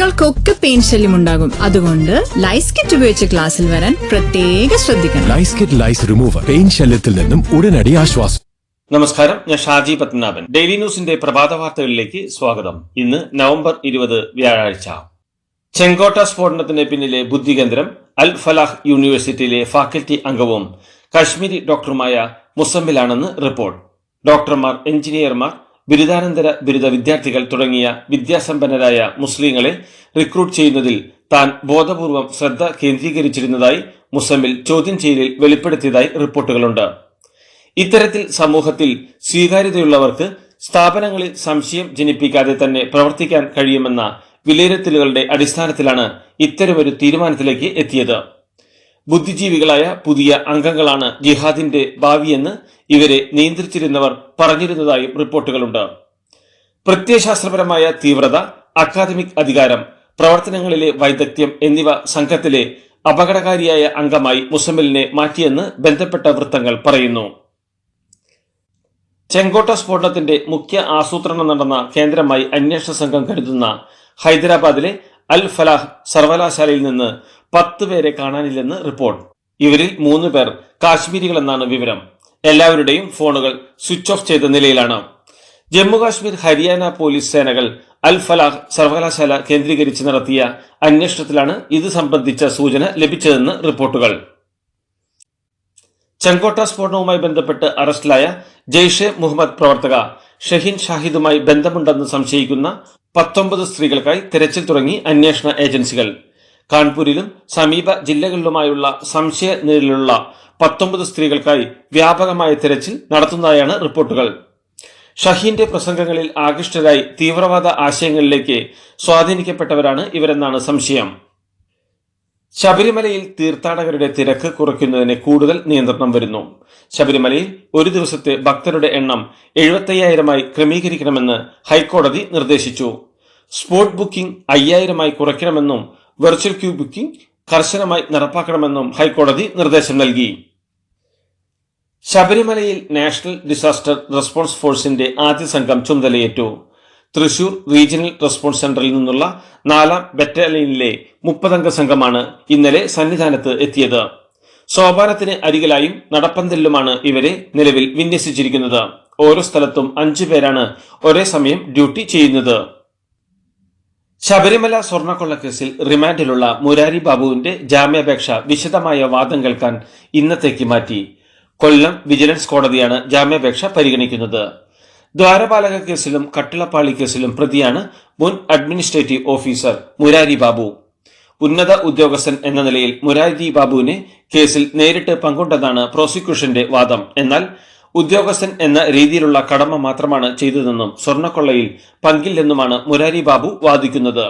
കുട്ടികൾക്കൊക്കെ പെയിൻ ശല്യം ഉണ്ടാകും. അതുകൊണ്ട് ലൈസ് കിറ്റ് ഉപയോഗിച്ച് ക്ലാസ്സിൽ വരാൻ പ്രത്യേക ശ്രദ്ധിക്കണം. Lice kit lice remover pain ശല്യത്തിൽ നിന്നും ഉടനടി ആശ്വാസം. നമസ്കാരം ഞാൻ ഷാജി പത്മനാഭൻ. ഡെയിലി ന്യൂസിന്റെ പ്രഭാത വാർത്തകളിലേക്ക് സ്വാഗതം. ഇന്ന് നവംബർ ഇരുപത് വ്യാഴാഴ്ച. ചെങ്കോട്ട സ്ഫോടനത്തിന് പിന്നിലെ ബുദ്ധികേന്ദ്രം അൽ ഫലാഹ് യൂണിവേഴ്സിറ്റിയിലെ ഫാക്കൽറ്റി അംഗവും കാശ്മീരി ഡോക്ടറുമായ മുസമ്മിലാണെന്ന് റിപ്പോർട്ട്. ഡോക്ടർമാർ എഞ്ചിനീയർമാർ ബിരുദാനന്തര ബിരുദ വിദ്യാർത്ഥികൾ തുടങ്ങിയ വിദ്യാസമ്പന്നരായ മുസ്ലിങ്ങളെ റിക്രൂട്ട് ചെയ്യുന്നതിൽ താൻ ബോധപൂർവം ശ്രദ്ധ കേന്ദ്രീകരിച്ചിരുന്നതായി മുസമ്മിൽ ചോദ്യം ചെയ്യലിൽ വെളിപ്പെടുത്തിയതായി റിപ്പോർട്ടുകളുണ്ട്. ഇത്തരത്തിൽ സമൂഹത്തിൽ സ്വീകാര്യതയുള്ളവർക്ക് സ്ഥാപനങ്ങളിൽ സംശയം ജനിപ്പിക്കാതെ തന്നെ പ്രവർത്തിക്കാൻ കഴിയുമെന്ന വിലയിരുത്തലുകളുടെ അടിസ്ഥാനത്തിലാണ് ഇത്തരമൊരു തീരുമാനത്തിലേക്ക് എത്തിയത്. ബുദ്ധിജീവികളായ പുതിയ അംഗങ്ങളാണ് ജിഹാദിന്റെ ഭാവിയെന്ന് ഇവരെ നിയന്ത്രിച്ചിരുന്നവർ പറഞ്ഞിരുന്നതായും റിപ്പോർട്ടുകളുണ്ട്. പ്രത്യയശാസ്ത്രപരമായ തീവ്രത അക്കാദമിക് അധികാരം പ്രവർത്തനങ്ങളിലെ വൈദഗ്ധ്യം എന്നിവ സംഘത്തിലെ അപകടകാരിയായ അംഗമായി മുസമ്മിലിനെ മാറ്റിയെന്ന് ബന്ധപ്പെട്ട വൃത്തങ്ങൾ പറയുന്നു. ചെങ്കോട്ട സ്ഫോടനത്തിന്റെ മുഖ്യ ആസൂത്രണം നടന്ന കേന്ദ്രമായി അന്വേഷണ സംഘം കരുതുന്ന ഹൈദരാബാദിലെ അൽ ഫലാഹ് സർവകലാശാലയിൽ നിന്ന് പത്ത് പേരെ കാണാനില്ലെന്ന് റിപ്പോർട്ട്. ഇവരിൽ മൂന്ന് പേർ കാശ്മീരികളെന്നാണ് വിവരം. എല്ലാവരുടെയും ഫോണുകൾ സ്വിച്ച് ഓഫ് ചെയ്ത നിലയിലാണ്. ജമ്മു കാശ്മീർ ഹരിയാന പോലീസ് സേനകൾ അൽ ഫലാഹ് സർവകലാശാല കേന്ദ്രീകരിച്ച് നടത്തിയ അന്വേഷണത്തിലാണ് ഇത് സംബന്ധിച്ച സൂചന ലഭിച്ചതെന്ന് റിപ്പോർട്ടുകൾ. ചെങ്കോട്ട സ്ഫോടനവുമായി ബന്ധപ്പെട്ട് അറസ്റ്റിലായ ജെയ്ഷെ മുഹമ്മദ് പ്രവർത്തക ഷഹീൻ ഷാഹിദുമായി ബന്ധമുണ്ടെന്ന് സംശയിക്കുന്ന പത്തൊമ്പത് സ്ത്രീകൾക്കായി തെരച്ചിൽ തുടങ്ങി അന്വേഷണ ഏജൻസികൾ. കാൺപൂരിലും സമീപ ജില്ലകളിലുമായുള്ള സംശയ നിലയിലുള്ള പത്തൊമ്പത് സ്ത്രീകൾക്കായി വ്യാപകമായ തെരച്ചിൽ നടത്തുന്നതായാണ് റിപ്പോർട്ടുകൾ. ഷഹീന്റെ പ്രസംഗങ്ങളിൽ ആകൃഷ്ടരായി തീവ്രവാദ ആശയങ്ങളിലേക്ക് സ്വാധീനിക്കപ്പെട്ടവരാണ് ഇവരെന്നാണ് സംശയം. ശബരിമലയിൽ തീർത്ഥാടകരുടെ തിരക്ക് കുറയ്ക്കുന്നതിന് കൂടുതൽ നിയന്ത്രണം വരുന്നു. ശബരിമലയിൽ ഒരു ദിവസത്തെ ഭക്തരുടെ എണ്ണം എഴുപത്തയ്യായിരമായി ക്രമീകരിക്കണമെന്ന് ഹൈക്കോടതി നിർദ്ദേശിച്ചു. സ്പോട്ട് ബുക്കിംഗ് അയ്യായിരമായി കുറയ്ക്കണമെന്നും വെർച്വൽ ക്യൂ ബുക്കിംഗ് കർശനമായി നടപ്പാക്കണമെന്നും ഹൈക്കോടതി നിർദ്ദേശം നൽകി. ശബരിമലയിൽ നാഷണൽ ഡിസാസ്റ്റർ റെസ്പോൺസ് ഫോഴ്സിന്റെ ആദ്യ സംഘം ചുമതലയേറ്റു. തൃശൂർ റീജിയണൽ റെസ്പോൺസ് സെന്ററിൽ നിന്നുള്ള നാലാം ബറ്റാലിയനിലെ മുപ്പതംഗ സംഘമാണ് ഇന്നലെ സന്നിധാനത്ത് എത്തിയത്. സോപാനത്തിന് അരികിലായും നടപ്പന്തലിലുമാണ് ഇവരെ നിലവിൽ വിന്യസിച്ചിരിക്കുന്നത്. ഓരോ സ്ഥലത്തും അഞ്ചു പേരാണ് ഒരേ സമയം ഡ്യൂട്ടി ചെയ്യുന്നത്. ശബരിമല സ്വർണക്കൊള്ളക്കേസിൽ റിമാൻഡിലുള്ള മുരാരി ബാബുവിന്റെ ജാമ്യാപേക്ഷ വിശദമായ വാദം കേൾക്കാൻ ഇന്നത്തേക്ക് മാറ്റി. കൊല്ലം വിജിലൻസ് കോടതിയാണ് ജാമ്യാപേക്ഷ പരിഗണിക്കുന്നത്. ദ്വാരപാലക കേസിലും കട്ടിളപ്പാളി കേസിലും പ്രതിയാണ് മുൻ അഡ്മിനിസ്ട്രേറ്റീവ് ഓഫീസർ മുരാരി ബാബു. ഉന്നത ഉദ്യോഗസ്ഥൻ എന്ന നിലയിൽ മുരാരി ബാബുവിനെ കേസിൽ നേരിട്ട് പങ്കുണ്ടെന്നാണ് പ്രോസിക്യൂഷന്റെ വാദം. എന്നാൽ ഉദ്യോഗസ്ഥൻ എന്ന രീതിയിലുള്ള കടമ മാത്രമാണ് ചെയ്തതെന്നും സ്വർണക്കൊള്ളയിൽ പങ്കില്ലെന്നുമാണ് മുരാരി ബാബു വാദിക്കുന്നത്.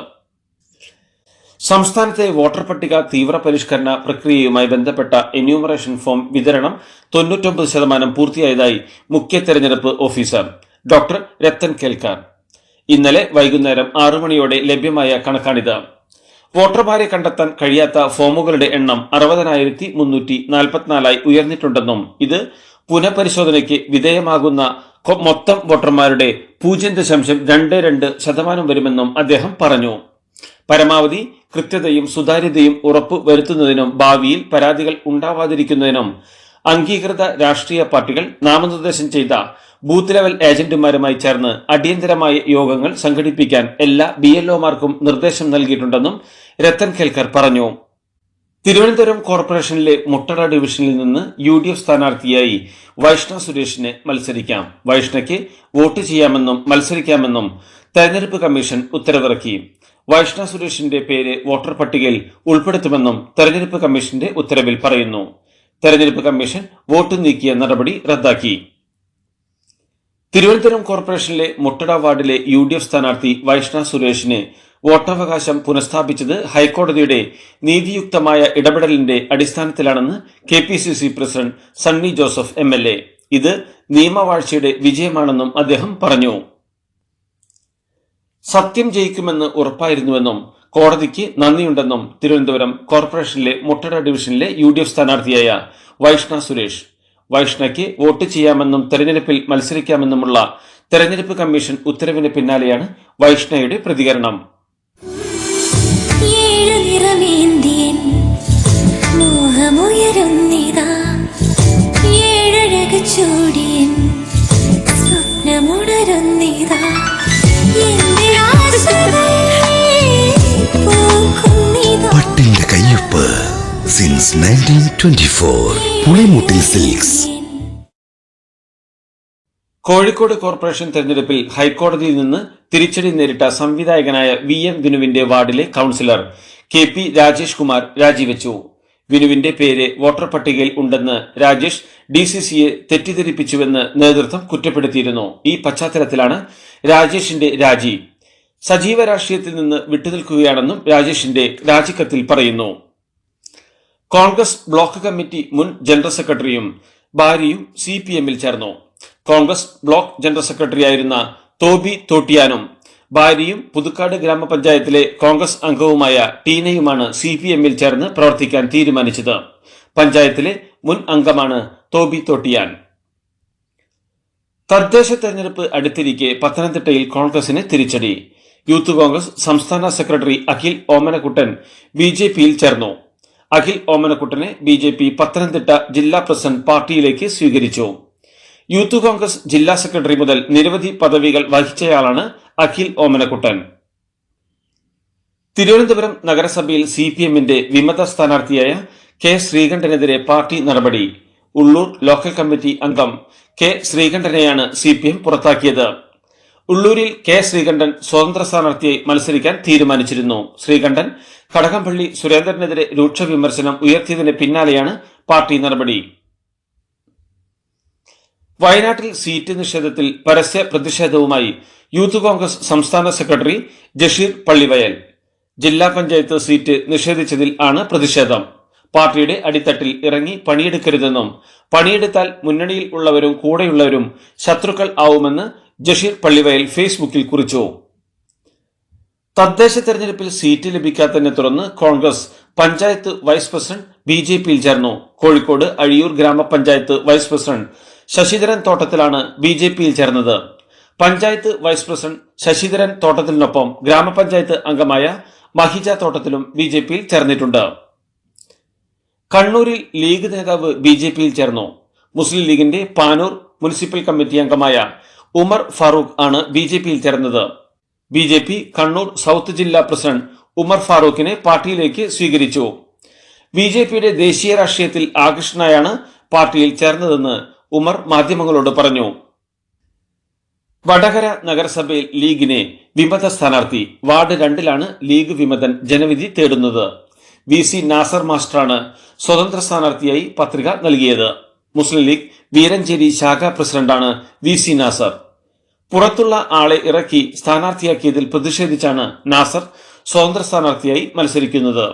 സംസ്ഥാനത്തെ വോട്ടർ പട്ടിക തീവ്ര പരിഷ്കരണ പ്രക്രിയയുമായി ബന്ധപ്പെട്ട എന്യൂമറേഷൻ ഫോം വിതരണം തൊണ്ണൂറ്റൊമ്പത് ശതമാനം പൂർത്തിയായതായി മുഖ്യ തെരഞ്ഞെടുപ്പ് ഓഫീസർ ഡോക്ടർ രത്തൻ കേൽക്കാർ. ഇന്നലെ വൈകുന്നേരം ആറു മണിയോടെ ലഭ്യമായ കണക്കാണിത്. വോട്ടർമാരെ കണ്ടെത്താൻ കഴിയാത്ത ഫോമുകളുടെ എണ്ണം അറുപതിനായിരത്തി മുന്നൂറ്റി നാൽപ്പത്തിനാലായി ഉയർന്നിട്ടുണ്ടെന്നും ഇത് പുനഃപരിശോധനയ്ക്ക് വിധേയമാകുന്ന മൊത്തം വോട്ടർമാരുടെ പൂജ്യം ദശാംശം രണ്ട് രണ്ട് ശതമാനം വരുമെന്നും അദ്ദേഹം പറഞ്ഞു. പരമാവധി കൃത്യതയും സുതാര്യതയും ഉറപ്പു വരുത്തുന്നതിനും ഭാവിയിൽ പരാതികൾ ഉണ്ടാവാതിരിക്കുന്നതിനും അംഗീകൃത രാഷ്ട്രീയ പാർട്ടികൾ നാമനിർദ്ദേശം ചെയ്ത ബൂത്ത് ലെവൽ ഏജന്റുമാരുമായി ചേർന്ന് അടിയന്തരമായ യോഗങ്ങൾ സംഘടിപ്പിക്കാൻ എല്ലാ ബി എൽഒമാർക്കും നിർദ്ദേശം നൽകിയിട്ടുണ്ടെന്നും രത്തൻ കേൽക്കർ പറഞ്ഞു. തിരുവനന്തപുരം കോർപ്പറേഷനിലെ മുട്ടട ഡിവിഷനിൽ നിന്ന് യു ഡി എഫ് സ്ഥാനാർത്ഥിയായി വൈഷ്ണ സുരേഷിന് മത്സരിക്കാം. വൈഷ്ണയ്ക്ക് വോട്ട് ചെയ്യാമെന്നും മത്സരിക്കാമെന്നും തെരഞ്ഞെടുപ്പ് കമ്മീഷൻ ഉത്തരവിറക്കി. വൈഷ്ണ സുരേഷിന്റെ പേര് വോട്ടർ പട്ടികയിൽ ഉൾപ്പെടുത്തുമെന്നും തെരഞ്ഞെടുപ്പ് കമ്മീഷന്റെ ഉത്തരവിൽ പറയുന്നു. തെരഞ്ഞെടുപ്പ് കമ്മീഷൻ വോട്ട് നീക്കിയ നടപടി റദ്ദാക്കി. തിരുവനന്തപുരം കോർപ്പറേഷനിലെ മുട്ടട വാർഡിലെ യു ഡി എഫ് സ്ഥാനാർത്ഥി വൈഷ്ണ സുരേഷിന് വോട്ടവകാശം പുനഃസ്ഥാപിച്ചത് ഹൈക്കോടതിയുടെ നീതിയുക്തമായ ഇടപെടലിന്റെ അടിസ്ഥാനത്തിലാണെന്ന് K P C C president Sunny Joseph M L A. ഇത് നിയമവാഴ്ചയുടെ വിജയമാണെന്നും അദ്ദേഹം പറഞ്ഞു. സത്യം ജയിക്കുമെന്ന് ഉറപ്പായിരുന്നുവെന്നും കോടതിക്ക് നന്ദിയുണ്ടെന്നും തിരുവനന്തപുരം കോർപ്പറേഷനിലെ മുട്ടട ഡിവിഷനിലെ യു ഡി എഫ് സ്ഥാനാർത്ഥിയായ വൈഷ്ണ സുരേഷ്. വൈഷ്ണയ്ക്ക് വോട്ട് ചെയ്യാമെന്നും തെരഞ്ഞെടുപ്പിൽ മത്സരിക്കാമെന്നുമുള്ള തെരഞ്ഞെടുപ്പ് കമ്മീഷൻ ഉത്തരവിന് പിന്നാലെയാണ് വൈഷ്ണയുടെ പ്രതികരണം. ഏഴ് നിറമേന്തിയൻ മോഹമുയരുന്നിതാ പുളിമുട്ടിൽ സിൽക്സ്. കോഴിക്കോട് കോർപ്പറേഷൻ തെരഞ്ഞെടുപ്പിൽ ഹൈക്കോടതിയിൽ നിന്ന് തിരിച്ചടി നേരിട്ട സംവിധായകനായ വി എം വിനുവിന്റെ വാർഡിലെ councillor K P Rajesh Kumar രാജിവെച്ചു. വിനുവിന്റെ പേര് വോട്ടർ പട്ടികയിൽ ഉണ്ടെന്ന് രാജേഷ് ഡി സി സിയെ തെറ്റിദ്ധരിപ്പിച്ചുവെന്ന് നേതൃത്വം കുറ്റപ്പെടുത്തിയിരുന്നു. ഈ പശ്ചാത്തലത്തിലാണ് രാജേഷിന്റെ രാജി. സജീവ രാഷ്ട്രീയത്തിൽ നിന്ന് വിട്ടുനിൽക്കുകയാണെന്നും രാജേഷിന്റെ രാജിക്കത്തിൽ പറയുന്നു. കോൺഗ്രസ് ബ്ലോക്ക് കമ്മിറ്റി മുൻ ജനറൽ സെക്രട്ടറിയും ഭാര്യയും സി പി എമ്മിൽ ചേർന്നു. കോൺഗ്രസ് ബ്ലോക്ക് ജനറൽ സെക്രട്ടറിയായിരുന്ന തോബി തോട്ടിയാനും ഭാര്യയും പുതുക്കാട് ഗ്രാമപഞ്ചായത്തിലെ കോൺഗ്രസ് അംഗവുമായ ടീനയുമാണ് സി പി എമ്മിൽ ചേർന്ന് പ്രവർത്തിക്കാൻ തീരുമാനിച്ചത്. പഞ്ചായത്തിലെ മുൻ അംഗമാണ് തോബി തോട്ടിയാൻ. തദ്ദേശ തെരഞ്ഞെടുപ്പ് അടുത്തിരിക്കെ പത്തനംതിട്ടയിൽ കോൺഗ്രസിന് തിരിച്ചടി. യൂത്ത് കോൺഗ്രസ് സംസ്ഥാന secretary Akhil Omanakuttan B J പിയിൽ ചേർന്നു. അഖിൽ ഓമനക്കുട്ടനെ ബി ജെ പി പത്തനംതിട്ട ജില്ലാ പ്രസിഡന്റ് പാർട്ടിയിലേക്ക് സ്വീകരിച്ചു. യൂത്ത് കോൺഗ്രസ് ജില്ലാ സെക്രട്ടറി മുതൽ നിരവധി പദവികൾ വഹിച്ചയാളാണ് അഖിൽ ഓമനക്കുട്ടൻ. തിരുവനന്തപുരം നഗരസഭയിൽ സി പി എമ്മിന്റെ വിമത സ്ഥാനാർത്ഥിയായ കെ ശ്രീകണ്ഠനെതിരെ പാർട്ടി നടപടി. ഉള്ളൂർ ലോക്കൽ കമ്മിറ്റി അംഗം കെ ശ്രീകണ്ഠനെയാണ് സി പി എം പുറത്താക്കിയത്. ഉള്ളൂരിൽ കെ ശ്രീകണ്ഠൻ സ്വതന്ത്ര സ്ഥാനാർത്ഥിയായി മത്സരിക്കാൻ തീരുമാനിച്ചിരുന്നു. ശ്രീകണ്ഠൻ കടകംപള്ളി സുരേന്ദ്രനെതിരെ രൂക്ഷ വിമർശനം ഉയർത്തിയതിന് പിന്നാലെയാണ് പാർട്ടി നടപടി. വയനാട്ടിൽ സീറ്റ് നിഷേധത്തിൽ പരസ്യ പ്രതിഷേധവുമായി യൂത്ത് കോൺഗ്രസ് സംസ്ഥാന സെക്രട്ടറി ജഷീർ പള്ളിവയൽ. ജില്ലാ പഞ്ചായത്ത് സീറ്റ് നിഷേധിച്ചതിൽ ആണ് പ്രതിഷേധം. പാർട്ടിയുടെ അടിത്തട്ടിൽ ഇറങ്ങി പണിയെടുക്കരുതെന്നും പണിയെടുത്താൽ മുന്നണിയിൽ ഉള്ളവരും കൂടെയുള്ളവരും ശത്രുക്കൾ ആവുമെന്ന് ജഷീർ പള്ളിവയൽ ഫേസ്ബുക്കിൽ കുറിച്ചു. തദ്ദേശ തെരഞ്ഞെടുപ്പിൽ സീറ്റ് ലഭിക്കാത്തതിനെ തുടർന്ന് Congress panchayat vice president B J പിയിൽ ചേർന്നു. കോഴിക്കോട് അഴിയൂർ ഗ്രാമപഞ്ചായത്ത് വൈസ് പ്രസിഡന്റ് ശശിധരൻ തോട്ടത്തിലാണ് ബി ജെ പിയിൽ ചേർന്നത്. പഞ്ചായത്ത് വൈസ് പ്രസിഡന്റ് ശശിധരൻ തോട്ടത്തിലിനൊപ്പം ഗ്രാമപഞ്ചായത്ത് അംഗമായ മഹിജ തോട്ടത്തിലും ബി ജെ പിയിൽ ചേർന്നിട്ടുണ്ട്. കണ്ണൂരിൽ ലീഗ് നേതാവ് ബി ജെ പിയിൽ ചേർന്നു. മുസ്ലിം ലീഗിന്റെ പാനൂർ മുനിസിപ്പൽ കമ്മിറ്റി അംഗമായ ഉമർ ഫാറൂഖ് ആണ് ബി ജെ പിയിൽ ചേർന്നത്. B J P Kannur south ജില്ലാ പ്രസിഡന്റ് ഉമർ ഫാറൂഖിനെ പാർട്ടിയിലേക്ക് സ്വീകരിച്ചു. ബി ജെ പിയുടെ ദേശീയ രാഷ്ട്രീയത്തിൽ ആകൃഷ്ടനായാണ് പാർട്ടിയിൽ ചേർന്നതെന്ന് ഉമർ മാധ്യമങ്ങളോട് പറഞ്ഞു. വടകര നഗരസഭയിൽ ലീഗിനെ വിമത സ്ഥാനാർത്ഥി വാർഡ് രണ്ടിലാണ് ലീഗ് വിമതൻ ജനവിധി തേടുന്നത്. വി സി നാസർ മാസ്റ്ററാണ് സ്വതന്ത്ര സ്ഥാനാർത്ഥിയായി പത്രിക നൽകിയത്. മുസ്ലിം ലീഗ് വീരഞ്ചേരി ശാഖാ പ്രസിഡന്റാണ് വി സി നാസർ. പുറത്തുള്ള ആളെ ഇറക്കി സ്ഥാനാർത്ഥിയാക്കിയതിൽ പ്രതിഷേധിച്ചാണ് നാസർ സ്വതന്ത്ര സ്ഥാനാർത്ഥിയായി മത്സരിക്കുന്നത്.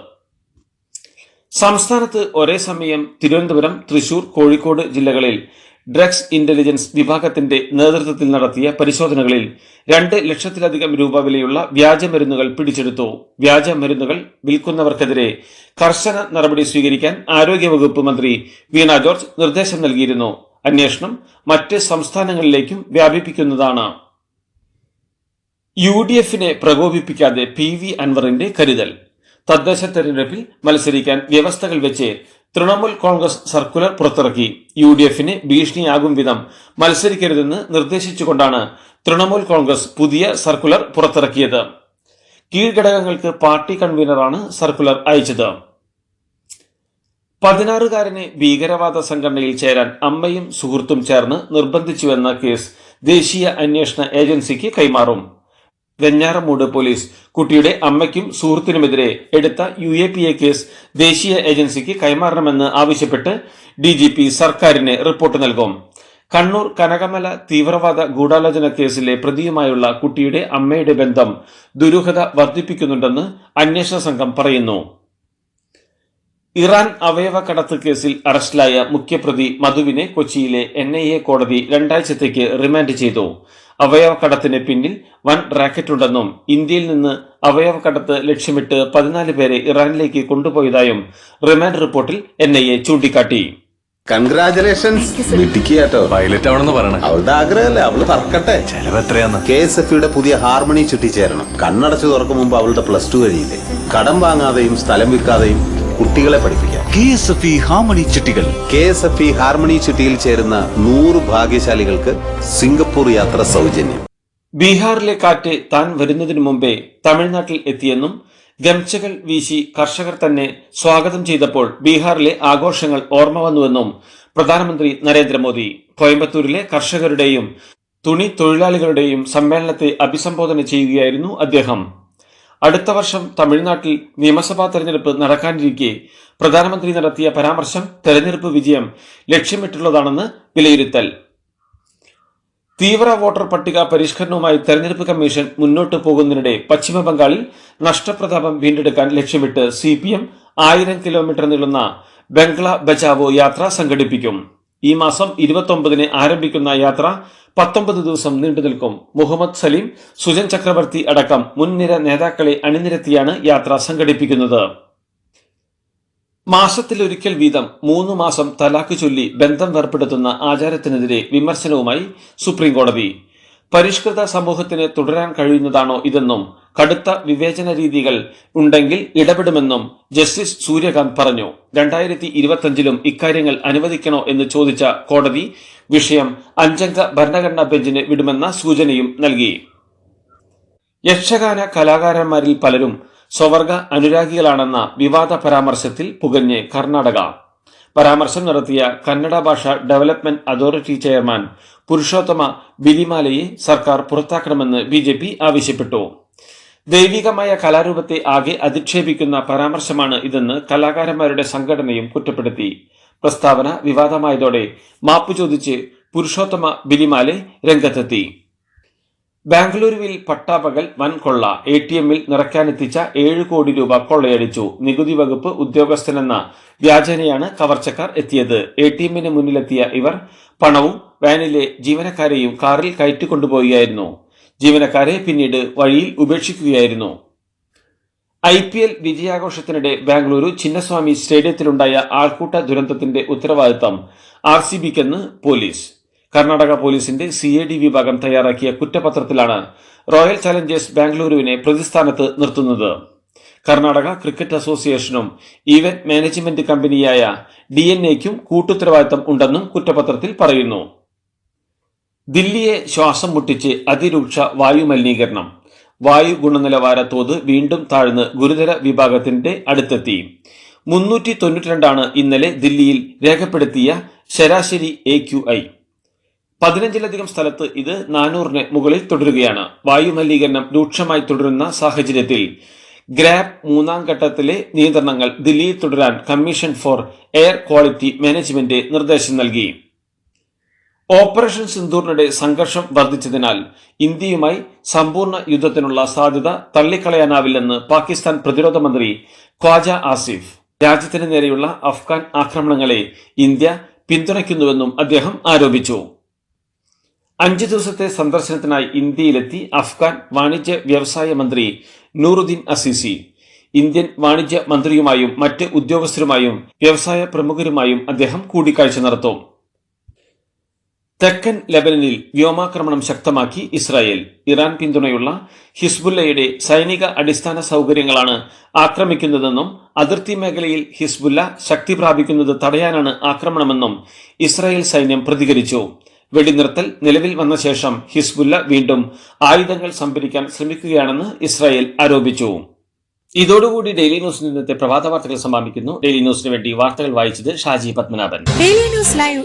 സംസ്ഥാനത്ത് ഒരേ സമയം തിരുവനന്തപുരം തൃശൂർ കോഴിക്കോട് ജില്ലകളിൽ ഡ്രഗ്സ് ഇന്റലിജൻസ് വിഭാഗത്തിന്റെ നേതൃത്വത്തിൽ നടത്തിയ പരിശോധനകളിൽ രണ്ട് ലക്ഷത്തിലധികം രൂപ വിലയുള്ള വ്യാജമരുന്നുകൾ പിടിച്ചെടുത്തു. വ്യാജമരുന്നുകൾ വിൽക്കുന്നവർക്കെതിരെ കർശന നടപടി സ്വീകരിക്കാൻ ആരോഗ്യവകുപ്പ് മന്ത്രി വീണ ജോർജ് നിർദ്ദേശം നൽകിയിരുന്നു. അന്വേഷണം മറ്റ് സംസ്ഥാനങ്ങളിലേക്കും വ്യാപിപ്പിക്കുന്നതാണ്. യു ഡി എഫിനെ പ്രകോപിപ്പിക്കാതെ പി വി അൻവറിന്റെ കരുതൽ. തദ്ദേശ തെരഞ്ഞെടുപ്പിൽ മത്സരിക്കാൻ വ്യവസ്ഥകൾ വെച്ച് തൃണമൂൽ കോൺഗ്രസ് സർക്കുലർ പുറത്തിറക്കി. യു ഡി എഫിന് ഭീഷണിയാകും വിധം മത്സരിക്കരുതെന്ന് നിർദ്ദേശിച്ചുകൊണ്ടാണ് തൃണമൂൽ കോൺഗ്രസ് പുതിയ സർക്കുലർ പുറത്തിറക്കിയത്. കീഴ്ഘടകങ്ങൾക്ക് പാർട്ടി കൺവീനറാണ് സർക്കുലർ അയച്ചത്. പതിനാറുകാരനെ ഭീകരവാദ സംഘടനയിൽ ചേരാൻ അമ്മയും സുഹൃത്തും ചേർന്ന് നിർബന്ധിച്ചുവെന്ന കേസ് ദേശീയ അന്വേഷണ ഏജൻസിക്ക് കൈമാറും. വെഞ്ഞാറമൂട് പോലീസ് കുട്ടിയുടെ അമ്മയ്ക്കും സുഹൃത്തിനുമെതിരെ എടുത്ത U A P A case ദേശീയ ഏജൻസിക്ക് കൈമാറണമെന്ന് ആവശ്യപ്പെട്ട് ഡി ജി പി സർക്കാരിന് റിപ്പോർട്ട് നൽകും. കണ്ണൂർ കനകമല തീവ്രവാദ ഗൂഢാലോചന കേസിലെ പ്രതിയുമായുള്ള കുട്ടിയുടെ അമ്മയുടെ ബന്ധം ദുരൂഹത വർദ്ധിപ്പിക്കുന്നുണ്ടെന്ന് അന്വേഷണ സംഘം പറയുന്നു. ഇറാൻ അവയവ കടത്ത് കേസിൽ അറസ്റ്റിലായ മുഖ്യപ്രതി മധുവിനെ കൊച്ചിയിലെ എൻ ഐ എ കോടതി രണ്ടാഴ്ചത്തേക്ക് റിമാൻഡ് ചെയ്തു. അവയവ കടത്തിന് പിന്നിൽ വൻ റാക്കറ്റുണ്ടെന്നും ഇന്ത്യയിൽ നിന്ന് അവയവ കടത്ത് ലക്ഷ്യമിട്ട് പതിനാല് പേരെ ഇറാനിലേക്ക് കൊണ്ടുപോയതായും റിമാൻഡ് റിപ്പോർട്ടിൽ എൻ ഐ എ ചൂണ്ടിക്കാട്ടി. കൺഗ്രാചുലേഷൻസ് മിടുക്കിയാട്ടോ. പൈലറ്റ് ആവണമെന്ന് പറയണേ. അവളുടെ ആഗ്രഹമല്ലേ? അവൾ പറക്കട്ടെ ചെലവ് എത്രയാന്ന്? കെ എസ് എഫ് യുടെ പുതിയ ഹാർമണി ചുറ്റിച്ചേരണം. കണ്ണടച്ചു തുറക്കും മുമ്പ് അവളുടെ പ്ലസ് ടു കഴിയില്ലേ? കടം വാങ്ങാതെയും സ്ഥലം വിൽക്കാതെയും കുട്ടികളെ പഠിപ്പിക്കാം. K S F E harmony ചിട്ടികൾ. K S F E harmony ചിട്ടിയിൽ ചേരുന്ന നൂറ് ഭാഗ്യശാലികൾക്ക് സിംഗപ്പൂർ യാത്ര സൗജന്യം. ബീഹാറിലെ കാറ്റ് താൻ വരുന്നതിനു മുമ്പേ തമിഴ്നാട്ടിൽ എത്തിയെന്നും ഗംച്ചകൾ വീശി കർഷകർ തന്നെ സ്വാഗതം ചെയ്തപ്പോൾ ബീഹാറിലെ ആഘോഷങ്ങൾ ഓർമ്മ വന്നുവെന്നും പ്രധാനമന്ത്രി നരേന്ദ്രമോദി. കോയമ്പത്തൂരിലെ കർഷകരുടെയും തുണി തൊഴിലാളികളുടെയും സമ്മേളനത്തെ അഭിസംബോധന ചെയ്യുകയായിരുന്നു അദ്ദേഹം. അടുത്ത വർഷം തമിഴ്നാട്ടിൽ നിയമസഭാ തെരഞ്ഞെടുപ്പ് നടക്കാനിരിക്കെ പ്രധാനമന്ത്രി നടത്തിയ പരാമർശം തെരഞ്ഞെടുപ്പ് വിജയം ലക്ഷ്യമിട്ടുള്ളതാണെന്ന് വിലയിരുത്തൽ. തീവ്ര വോട്ടർ പട്ടിക പരിഷ്കരണവുമായി തെരഞ്ഞെടുപ്പ് കമ്മീഷൻ മുന്നോട്ട് പോകുന്നതിനിടെ പശ്ചിമ ബംഗാളിൽ നഷ്ടപ്രതാപം വീണ്ടെടുക്കാൻ ലക്ഷ്യമിട്ട് സി പി എം ആയിരം കിലോമീറ്റർ നീളുന്ന ബംഗ്ല ബചാവോ യാത്ര സംഘടിപ്പിക്കും. ഈ മാസം ഇരുപത്തൊമ്പതിന് ആരംഭിക്കുന്ന യാത്ര പത്തൊമ്പത് ദിവസം നീണ്ടു നിൽക്കും. മുഹമ്മദ് സലീം സുജൻ ചക്രവർത്തി അടക്കം മുൻനിര നേതാക്കളെ അണിനിരത്തിയാണ് യാത്ര സംഘടിപ്പിക്കുന്നത്. മാസത്തിലൊരിക്കൽ വീതം മൂന്ന് മാസം തലാക്ക് ചൊല്ലി ബന്ധം വേർപ്പെടുത്തുന്ന ആചാരത്തിനെതിരെ വിമർശനവുമായി സുപ്രീംകോടതി പരിഷ്കൃത സമൂഹത്തിന് തുടരാൻ കഴിയുന്നതാണോ ഇതെന്നും കടുത്ത വിവേചന രീതികൾ ഉണ്ടെങ്കിൽ ഇടപെടുമെന്നും ജസ്റ്റിസ് സൂര്യകാന്ത് പറഞ്ഞു. രണ്ടായിരത്തി ഇരുപത്തിയഞ്ചിലും ഇക്കാര്യങ്ങൾ അനുവദിക്കണോ എന്ന് ചോദിച്ച കോടതി വിഷയം അഞ്ചംഗ ഭരണഘടനാ ബെഞ്ചിന് വിടുമെന്ന സൂചനയും നൽകി. യക്ഷഗാന കലാകാരന്മാരിൽ പലരും സ്വവർഗ അനുരാഗികളാണെന്ന വിവാദ പരാമർശത്തിൽ പുകഞ്ഞ് കർണാടക. പരാമർശം നടത്തിയ കന്നഡ ഭാഷ ഡെവലപ്മെന്റ് അതോറിറ്റി ചെയർമാൻ പുരുഷോത്തമ ബിലിമാലയെ സർക്കാർ പുറത്താക്കണമെന്ന് ബി ആവശ്യപ്പെട്ടു. ദൈവികമായ കലാരൂപത്തെ ആകെ അധിക്ഷേപിക്കുന്ന പരാമർശമാണ് ഇതെന്ന് കലാകാരന്മാരുടെ സംഘടനയും കുറ്റപ്പെടുത്തി. പ്രസ്താവന വിവാദമായതോടെ മാപ്പു ചോദിച്ച് പുരുഷോത്തമ ബിലിമാലെ രംഗത്തെത്തി. ബാംഗ്ലൂരുവിൽ പട്ടാപകൽ വൻ കൊള്ള എ ടി എമ്മിൽ നിറയ്ക്കാനെത്തിച്ച ഏഴ് കോടി രൂപ കൊള്ളയടിച്ചു. നികുതി വകുപ്പ് ഉദ്യോഗസ്ഥനെന്ന വ്യാജനയാണ് കവർച്ചക്കാർ എത്തിയത്. എ ടി എമ്മിന് മുന്നിലെത്തിയ ഇവർ പണവും വാനിലെ ജീവനക്കാരെയും കാറിൽ കയറ്റിക്കൊണ്ടുപോവുകയായിരുന്നു ജീവനക്കാരെ പിന്നീട് വഴിയിൽ ഉപേക്ഷിക്കുകയായിരുന്നു. ഐ പി എൽ വിജയാഘോഷത്തിനിടെ ബാംഗ്ലൂരു ചിന്നസ്വാമി സ്റ്റേഡിയത്തിലുണ്ടായ ആൾക്കൂട്ട ദുരന്തത്തിന്റെ ഉത്തരവാദിത്തം ആർ സി ബിക്കെന്ന് പോലീസ്. കർണാടക പോലീസിന്റെ സി എ ഡി വിഭാഗം തയ്യാറാക്കിയ കുറ്റപത്രത്തിലാണ് റോയൽ ചലഞ്ചേഴ്സ് ബാംഗ്ലൂരുവിനെ പ്രതിസ്ഥാനത്ത് നിർത്തുന്നത്. കർണാടക ക്രിക്കറ്റ് അസോസിയേഷനും ഈവന്റ് മാനേജ്മെന്റ് കമ്പനിയായ ഡി എൻ എക്കും കൂട്ടുത്തരവാദിത്തം ഉണ്ടെന്നും കുറ്റപത്രത്തിൽ പറയുന്നു. ദില്ലിയെ ശ്വാസം മുട്ടിച്ച് അതിരൂക്ഷ വായു മലിനീകരണം. വായു ഗുണനിലവാര തോത് വീണ്ടും താഴ്ന്ന് ഗുരുതര വിഭാഗത്തിന്റെ അടുത്തെത്തി. മുന്നൂറ്റി തൊണ്ണൂറ്റിരണ്ടാണ് ഇന്നലെ ദില്ലിയിൽ രേഖപ്പെടുത്തിയ ശരാശരി എ ക്യു ഐ പതിനഞ്ചിലധികം സ്ഥലത്ത് ഇത് നാനൂറിന് മുകളിൽ തുടരുകയാണ്. വായു മലിനീകരണം രൂക്ഷമായി തുടരുന്ന സാഹചര്യത്തിൽ ഗ്രാബ് മൂന്നാം ഘട്ടത്തിലെ നിയന്ത്രണങ്ങൾ ദില്ലിയിൽ തുടരാൻ commission for air quality management നിർദ്ദേശം നൽകി. ഓപ്പറേഷൻ സിന്ദൂറിനിടെ സംഘർഷം വർദ്ധിച്ചതിനാൽ ഇന്ത്യയുമായി സമ്പൂർണ യുദ്ധത്തിനുള്ള സാധ്യത തള്ളിക്കളയാനാവില്ലെന്ന് പാകിസ്ഥാൻ പ്രതിരോധ മന്ത്രി ഖ്വാജ ആസിഫ്. രാജ്യത്തിന് നേരെയുള്ള അഫ്ഗാൻ ആക്രമണങ്ങളെ ഇന്ത്യ പിന്തുണയ്ക്കുന്നുവെന്നും അദ്ദേഹം ആരോപിച്ചു. അഞ്ച് ദിവസത്തെ സന്ദർശനത്തിനായി ഇന്ത്യയിലെത്തി അഫ്ഗാൻ വാണിജ്യ വ്യവസായ മന്ത്രി നൂറുദ്ദീൻ അസീസി. ഇന്ത്യൻ വാണിജ്യ മന്ത്രിയുമായും മറ്റ് ഉദ്യോഗസ്ഥരുമായും വ്യവസായ പ്രമുഖരുമായും അദ്ദേഹം കൂടിക്കാഴ്ച നടത്തും. തെക്കൻ ലെബനനിൽ വ്യോമാക്രമണം ശക്തമാക്കി ഇസ്രായേൽ. ഇറാൻ പിന്തുണയുള്ള ഹിസ്ബുല്ലയുടെ സൈനിക അടിസ്ഥാന സൗകര്യങ്ങളാണ് ആക്രമിക്കുന്നതെന്നും അതിർത്തി മേഖലയിൽ ഹിസ്ബുല്ല ശക്തി പ്രാപിക്കുന്നത് തടയാനാണ് ആക്രമണമെന്നും ഇസ്രായേൽ സൈന്യം പ്രതികരിച്ചു. വെടിനിർത്തൽ നിലവിൽ വന്ന ശേഷം ഹിസ്ബുല്ല വീണ്ടും ആയുധങ്ങൾ സംഭരിക്കാൻ ശ്രമിക്കുകയാണെന്ന് ഇസ്രായേൽ ആരോപിച്ചു. ഇതോടുകൂടി ഡെയിലി ന്യൂസ് ഇന്നത്തെ പ്രഭാത വാർത്തകൾ സമാപിക്കുന്നു. ഡെയിലി ന്യൂസിന് വേണ്ടി വാർത്തകൾ വായിച്ചത് Shaji Padmanabhan. Daily news live